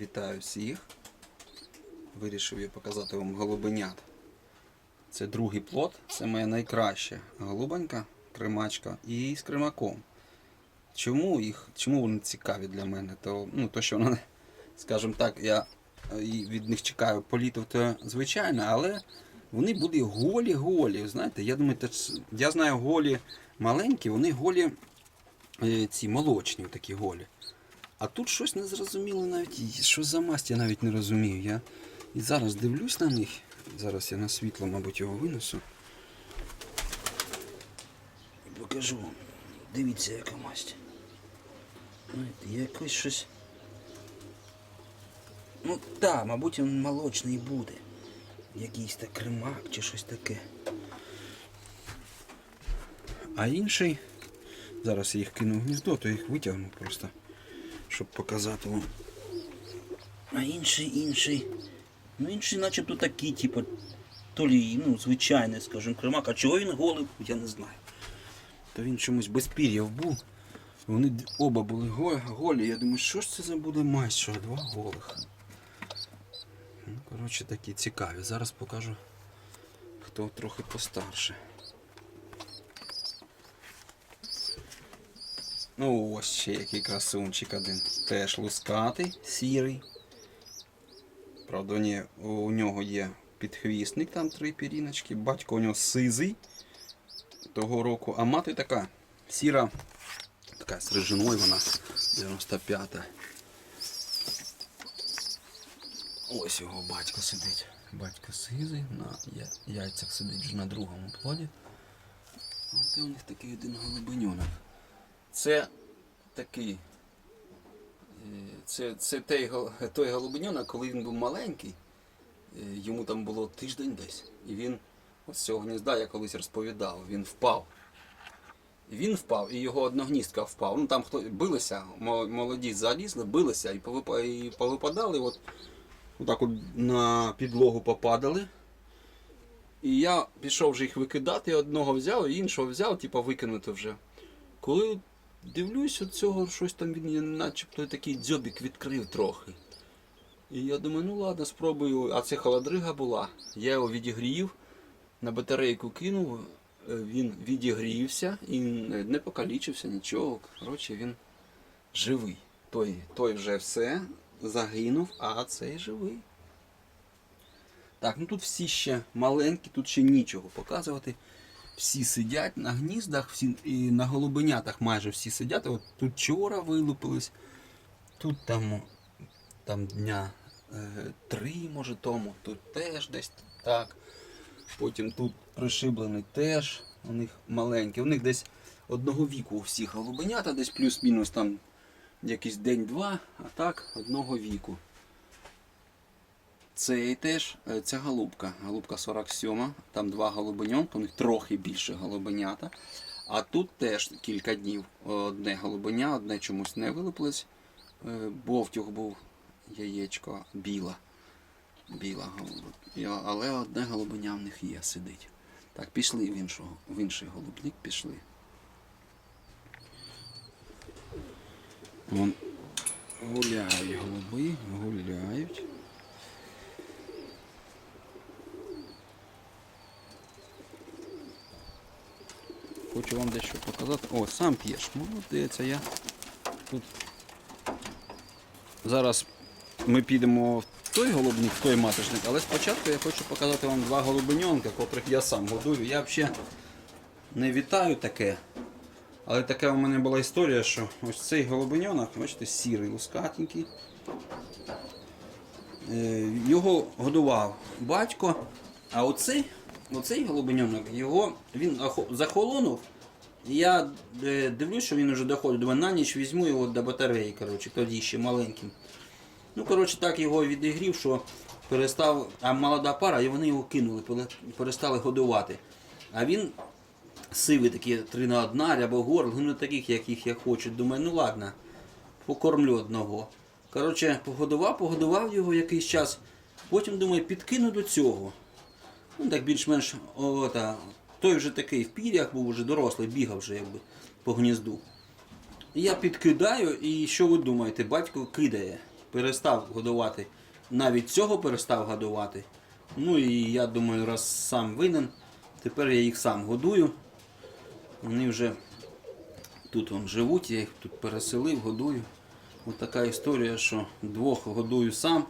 Вітаю всіх. Вирішив я показати вам голубенят. Це другий плод, це моя найкраща голубонька, кримачка і з кримаком. Чому їх, чому вони цікаві для мене? То, ну, то що вони, скажімо так, я е, від них чекаю політів, то звичайно, але вони будуть голі-голі. Знаєте, я думаю, я знаю голі маленькі, вони голі е, ці молочні, такі голі. А тут щось не зрозуміло навіть. Що за масть, я навіть не розумію. Я і зараз дивлюсь на них. Зараз я на світло, мабуть, його винесу. І покажу вам. Дивіться, яка масть. Якось щось. Ну так, мабуть, він молочний буде. Якийсь так кремак чи щось таке. А інший. Зараз я їх кину в гніздо, то їх витягну просто щоб показати вам. А інший, інший. Ну інший начебто такий, типу, то лі, ну, звичайний, скажімо, кремак. А чого він голий, я не знаю. То він чомусь без пір'яв був. Вони оба були голі. Я думаю, що ж це за буде що два голих. Ну, коротше, такі цікаві. Зараз покажу, хто трохи постарше. Ну ось ще який красунчик один. Теж лускатий, сірий. Правда, нє- у нього є підхвістник, там три піріночки. Батько у нього сизий того року, а мати така сіра, така з рижиною вона 95-та. Ось його батько сидить. Батько сизий, на яйцях сидить вже на другому плоді. От і у них такий один голубеньонок. Це такий. е, Це, це той, той голубеньонок, коли він був маленький, е, йому там було тиждень десь. І він ось цього гнізда я колись розповідав, він впав. Він впав, і його одногніздка впав. Ну там хто билися, молоді залізли, билися і, і повипадали, от, отак от на підлогу попадали. І я пішов вже їх викидати, одного взяв, іншого взяв, типу викинути вже. Коли дивлюсь, от цього щось там він начебто такий дзьобік відкрив трохи. І я думаю, ну ладно, спробую. А це холодрига була. Я його відігрів, на батарейку кинув, е, він відігрівся і не покалічився, нічого. Коротше, він живий. Той, той вже все загинув, а цей живий. Так, ну тут всі ще маленькі, тут ще нічого показувати всі сидять на гніздах, всі, і на голубенятах майже всі сидять. От тут вчора вилупились, тут там, там дня е, три, може тому, тут теж десь так. Потім тут пришиблений теж, у них маленький. У них десь одного віку у всіх голубенята, десь плюс-мінус там якийсь день-два, а так одного віку. Цей теж, е, ця голубка, голубка 47, там два голубеньонка, у них трохи більше голубенята. А тут теж кілька днів одне голубеня, одне чомусь не вилупилось. Е, Бовтюг був яєчко біла. Біла голуба. Але одне голубеня в них є, сидить. Так, пішли в, іншого, в інший голубник, пішли. Вон гуляють голуби, гуляють. Хочу вам дещо показати. О, сам п'єш. Молодець, а я тут. Зараз ми підемо в той голубник, в той маточник, але спочатку я хочу показати вам два голубеньонка, котрих я сам годую. Я взагалі не вітаю таке. Але така у мене була історія, що ось цей голубеньонок, бачите, сірий, лускатенький. Е, Його годував батько, а оцей, оцей голубеньонок, його, він захолонув. Я е, дивлюсь, що він вже доходить. Думаю, на ніч візьму його до батареї, коротше, тоді ще маленьким. Ну, коротше, так його відігрів, що перестав, а молода пара, і вони його кинули, перестали годувати. А він сивий такий, три на одна, рябогор, ну таких, яких я хочу. Думаю, ну ладно, покормлю одного. Коротше, погодував, погодував його якийсь час. Потім думаю, підкину до цього. Ну так більш-менш той вже такий в пір'ях був вже дорослий, бігав вже якби по гнізду. Я підкидаю, і що ви думаєте, батько кидає. перестав годувати. Навіть цього перестав годувати. Ну і я думаю, раз сам винен, тепер я їх сам годую. Вони вже тут вон, живуть, я їх тут переселив, годую. Ось така історія, що двох годую сам.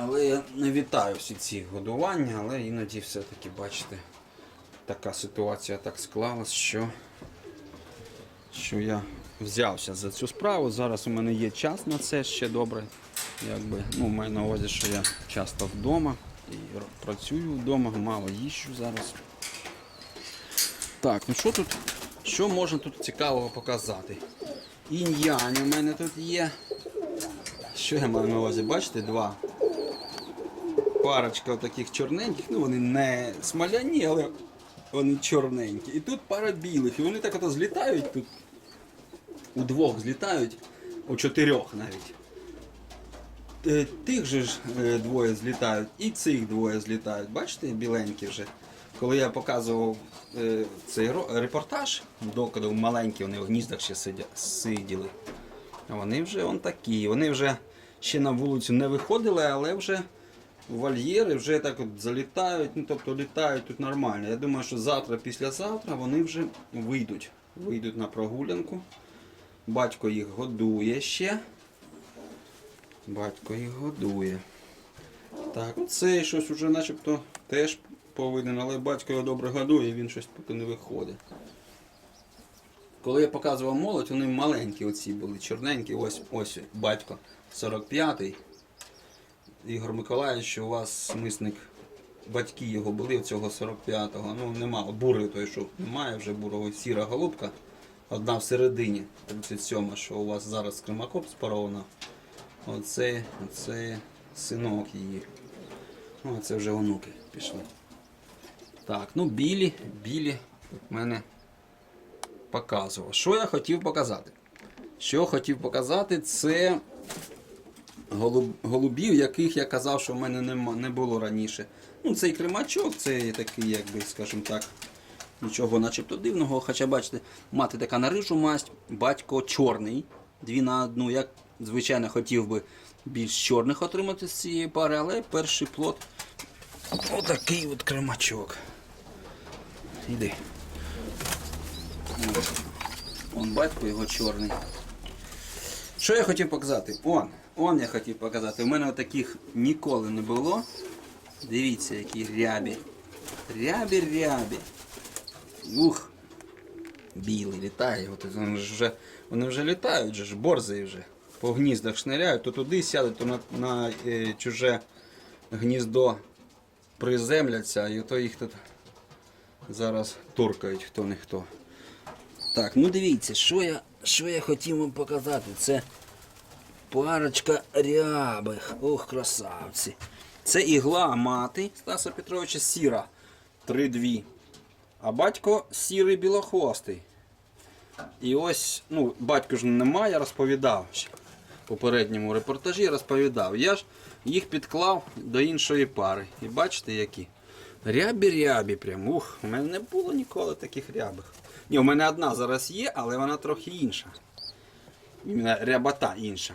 Але я не вітаю всі ці годування, але іноді все-таки, бачите, така ситуація так склалась, що, що я взявся за цю справу. Зараз у мене є час на це ще добре. Якби, ну, маю на увазі, що я часто вдома і працюю вдома, мало їжджу зараз. Так, ну що тут, що можна тут цікавого показати? Інь-янь у мене тут є. Що я маю на увазі? Бачите, два парочка таких чорненьких, ну вони не смоляні, але вони чорненькі. І тут пара білих. І вони так ото злітають тут. Удвох злітають, у чотирьох навіть. Е, Тих же ж е, двоє злітають, і цих двоє злітають. Бачите, біленькі вже. Коли я показував е, цей репортаж, до коли маленькі вони в гніздах ще сиділи. Вони вже он такі. Вони вже ще на вулицю не виходили, але вже вольєри вже так от залітають, ну тобто літають тут нормально. Я думаю, що завтра, післязавтра вони вже вийдуть. Вийдуть на прогулянку. Батько їх годує ще. Батько їх годує. Так, ну цей щось уже начебто теж повинен, але батько його добре годує, він щось поки не виходить. Коли я показував молодь, вони маленькі оці були, чорненькі. Ось ось батько 45-й. Ігор Миколаївич, що у вас мисник, батьки його були цього 45-го. Ну нема, бурий той, що немає вже бурого, сіра голубка. Одна всередині, 37 що у вас зараз кримакоп спарована. Оце, оце синок її. Ну, це вже онуки пішли. Так, ну білі, білі в мене показував. Що я хотів показати? Що хотів показати, це голубів, яких я казав, що в мене нема, не було раніше. Ну, цей кримачок, це такий, якби, скажімо так, нічого начебто дивного. Хоча, бачите, мати така на рижу масть, батько чорний, дві на одну. Я, звичайно, хотів би більш чорних отримати з цієї пари, але перший плод отакий от кримачок. Іди. Он батько його чорний. Що я хотів показати? Он, он я хотів показати. У мене таких ніколи не було. Дивіться, які рябі. Рябі, рябі. Ух. Білий літає. От вони вже, вони вже літають, же ж, борзий вже. По гніздах шниряють, то туди сядуть, то на, на е, чуже гніздо приземляться, і то їх тут зараз туркають хто не хто. Так, ну дивіться, що я, що я хотів вам показати. Це парочка рябих. Ох, красавці. Це ігла мати Стаса Петровича сіра. 3-2. А батько сірий білохвостий. І ось, ну, батько ж немає, я розповідав. В попередньому репортажі розповідав. Я ж їх підклав до іншої пари. І бачите, які? Рябі-рябі прям. Ух, у мене не було ніколи таких рябих. Ні, у мене одна зараз є, але вона трохи інша. Іменно рябота інша.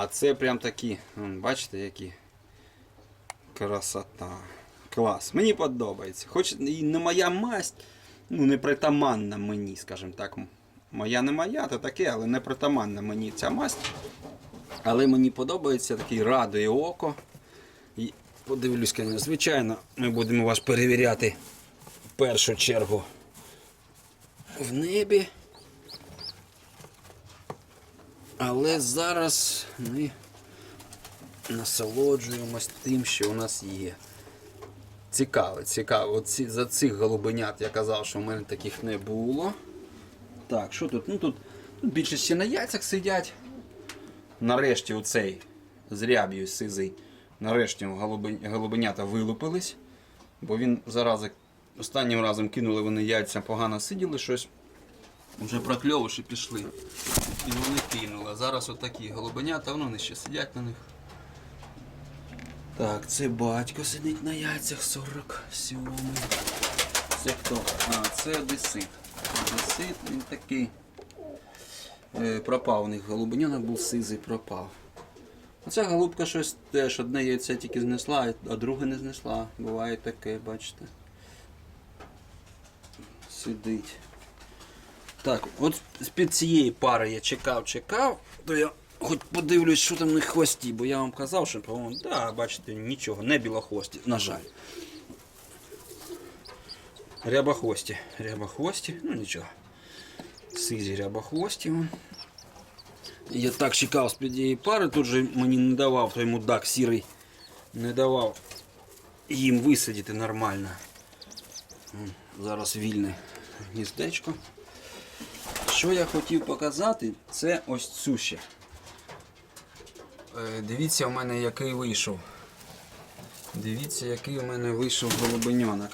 А це прям такі, бачите, які. Красота. Клас. Мені подобається. Хоч і не моя масть, ну не притаманна мені, скажімо так. Моя не моя, то таке, але не притаманна мені ця масть. Але мені подобається такий радує око. І подивлюсь, звичайно, ми будемо вас перевіряти в першу чергу в небі. Але зараз ми насолоджуємось тим, що у нас є. Цікаво, цікаво. Оці, за цих голубенят я казав, що в мене таких не було. Так, що тут? Ну тут, тут більше ще на яйцях сидять. Нарешті оцей з ряб'ю сизий. Нарешті голубенята вилупились. Бо він зарази останнім разом кинули вони яйця, погано сиділи щось. Вже прокльовуші пішли. І вони кинули. Зараз отакі голубенята, вони ще сидять на них. Так, це батько сидить на яйцях 47. Це хто? А, це одесит. Одесит, він такий. Е, пропав у них голубеньонок був сизий, пропав. Оця голубка щось теж одне яйце тільки знесла, а друге не знесла. Буває таке, бачите. Сидить. Так, от з-під цієї пари я чекав, чекав, то я хоч подивлюсь, що там на хвості, бо я вам казав, що, по-моєму, да, бачите, нічого, не білохвості, на жаль. Рябохвості, рябохвості, ну нічого. Сизі рябохвості. Я так чекав з-під її пари, тут же мені не давав той мудак сірий, не давав їм висадити нормально. Зараз вільне гніздечко. Що я хотів показати, це ось цю ще. Е, Дивіться, у мене який вийшов. Дивіться, який у мене вийшов голубеньонок.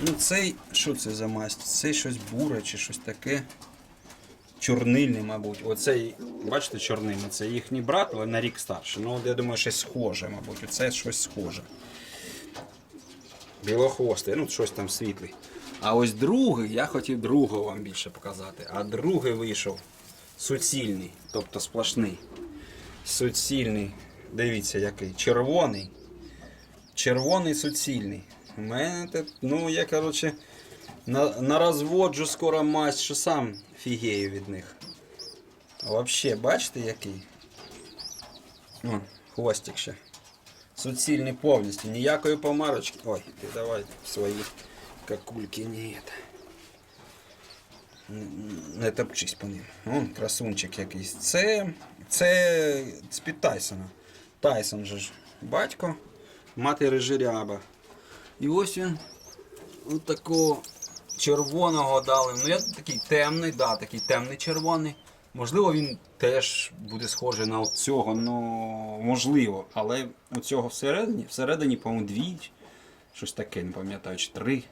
Ну цей, що це за масть? Цей щось буре чи щось таке. Чорнильний, мабуть. Оцей, бачите, чорнильний, це їхній брат, але на рік старший. Ну, я думаю, щось схоже, мабуть. Оце щось схоже. Білохвостий, ну щось там світлий. А ось другий, я хотів другого вам більше показати. А другий вийшов суцільний, тобто сплошний. Суцільний. Дивіться, який. Червоний. Червоний суцільний. У мене ну я коротше на, на розводжу скоро масть, що сам фігею від них. Вообще, бачите який? Вон, хвостик ще. Суцільний повністю, ніякої помарочки. Ой, ти давай свої какульки не это. Н- Не топчись по ним. Вон красунчик якийсь. Це. Це з-під Тайсона. Тайсон же ж батько, мати режиряба. І ось він от такого червоного дали. Ну я такий темний, да, такий темний червоний. Можливо, він теж буде схожий на цього, ну можливо. Але у цього всередині, всередині, по-моєму, дві, щось таке, не пам'ятаю, чи три.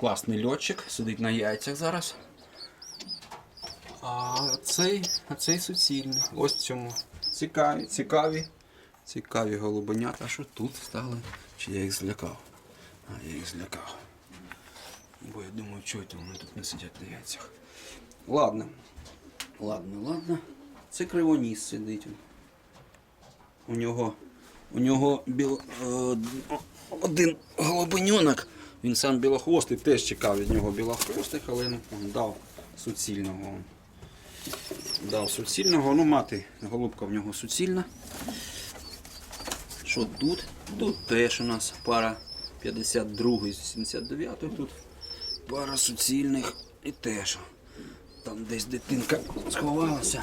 Класний льотчик, сидить на яйцях зараз. А цей, а цей суцільний. Ось цьому. Цікаві, цікаві. Цікаві голубенята. А що тут стали? Чи я їх злякав? А, я їх злякав. Бо я думаю, це вони тут не сидять на яйцях. Ладно. Ладно, ладно. Це кривоніс сидить. У нього. У нього біл, е, один голубеньонок. Він сам білохвостий, теж чекав від нього білохвостих, але ну, дав суцільного. Дав суцільного. Ну, мати голубка в нього суцільна. Що тут? Тут теж у нас пара 52 і 79 тут пара суцільних і теж. Там десь дитинка сховалася.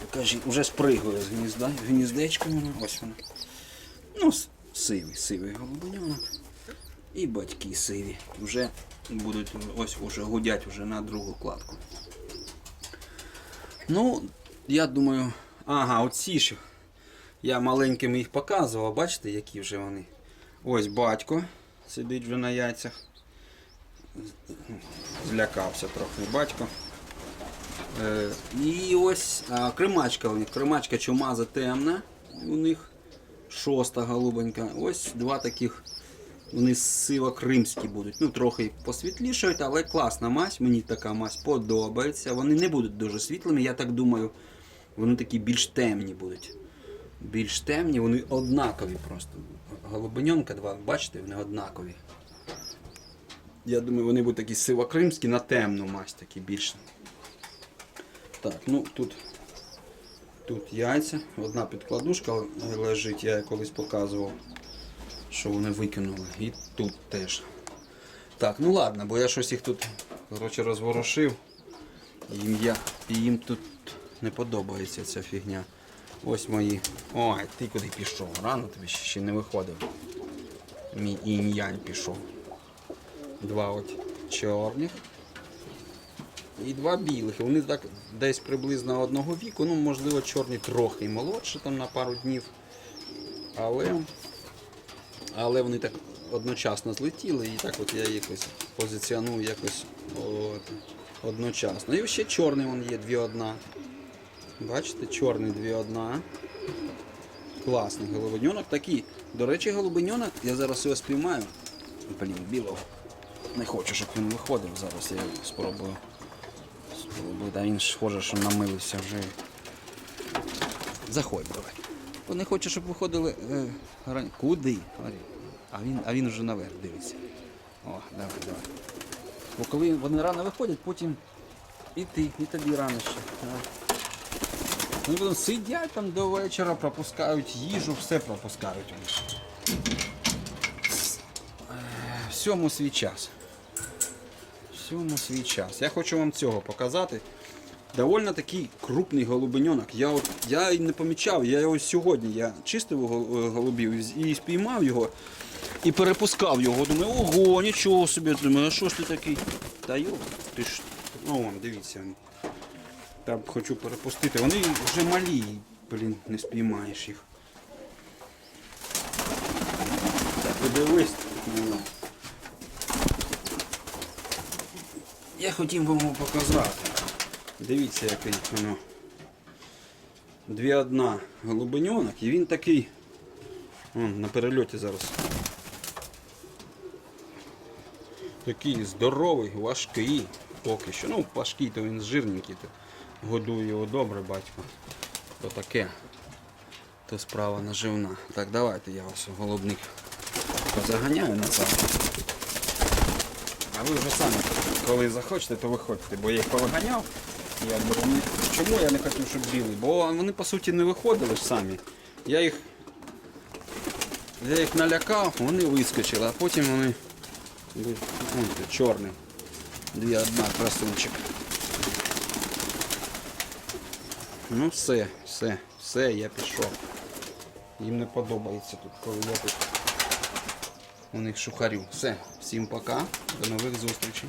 Покажіть, вже спригує з гнізда, гніздечко вона. Ось вона. Ну, сивий, сивий голубеньонок. І батьки сиві. Вже будуть, ось вже гудять вже на другу кладку. Ну, я думаю, ага, оці ж. Я маленькими їх показував, бачите, які вже вони. Ось батько сидить вже на яйцях. Злякався трохи батько. Е, і ось а, кримачка у них. Кримачка чумаза темна у них. Шоста голубенька. Ось два таких. Вони сиво-кримські будуть. Ну, трохи посвітлішають, але класна мазь. Мені така мазь подобається. Вони не будуть дуже світлими, я так думаю, вони такі більш темні будуть. Більш темні, вони однакові просто. Голубеньонка два, бачите, вони однакові. Я думаю, вони будуть такі сиво-кримські на темну мазь, такі більш. Так, ну тут, тут яйця. Одна підкладушка лежить, я колись показував, що вони викинули. І тут теж. Так, ну ладно, бо я щось їх тут коротше, розворушив. Їм, я, і їм тут не подобається ця фігня. Ось мої. Ой, ти куди пішов? Рано тобі ще не виходив. Мій інь-янь пішов. Два от чорних. І два білих. Вони так десь приблизно одного віку. Ну, можливо, чорні трохи молодші там на пару днів. Але, але вони так одночасно злетіли і так от я їх позиціоную якось от, одночасно. І ще чорний вон є дві одна. Бачите, чорний дві одна. Класний голубеньонок. Такий. До речі, голубеньонок, я зараз його спіймаю. Блін, білого. Не хочу, щоб він виходив. Зараз я спробую. Спробую та він схоже, що намилився вже. Заходь, давай. Вони хочуть, щоб виходили. Е, Куди? А він, а він вже наверх дивиться. О, давай, давай. Бо коли вони рано виходять, потім і ти, і тобі рано ще. Вони потім сидять там до вечора, пропускають їжу, все пропускають. Е, Всьому свій час. Всьому свій час. Я хочу вам цього показати. Довольно такий крупний голубеньонок. Я, от, я не помічав, я його сьогодні я чистив е, голубів і- спіймав його і перепускав його. Думаю, ого, нічого собі. Думаю, а що ж ти такий? Та йо, ти ж. Ну вон, дивіться. Там хочу перепустити. Вони вже малі, блін, не спіймаєш їх. Подивись. Я хотів вам показати. Дивіться, який воно. Дві одна голубеньонок, і він такий. Вон, на перельоті зараз. Такий здоровий, важкий поки що. Ну, важкий, то він жирненький. То годує його добре, батько. То таке. То справа наживна. Так, давайте я вас голубник позаганяю назад. А ви вже самі, коли захочете, то виходьте, бо я їх повиганяв. Чому я не хотів, щоб білий? Бо вони по суті не виходили самі. Я їх, я їх налякав, вони вискочили, а потім вони. Вон ти, чорний. Дві одна красунчик. Ну все, все, все, я пішов. Їм не подобається тут, коли я тут у них шухарю. Все, всім пока, до нових зустрічей.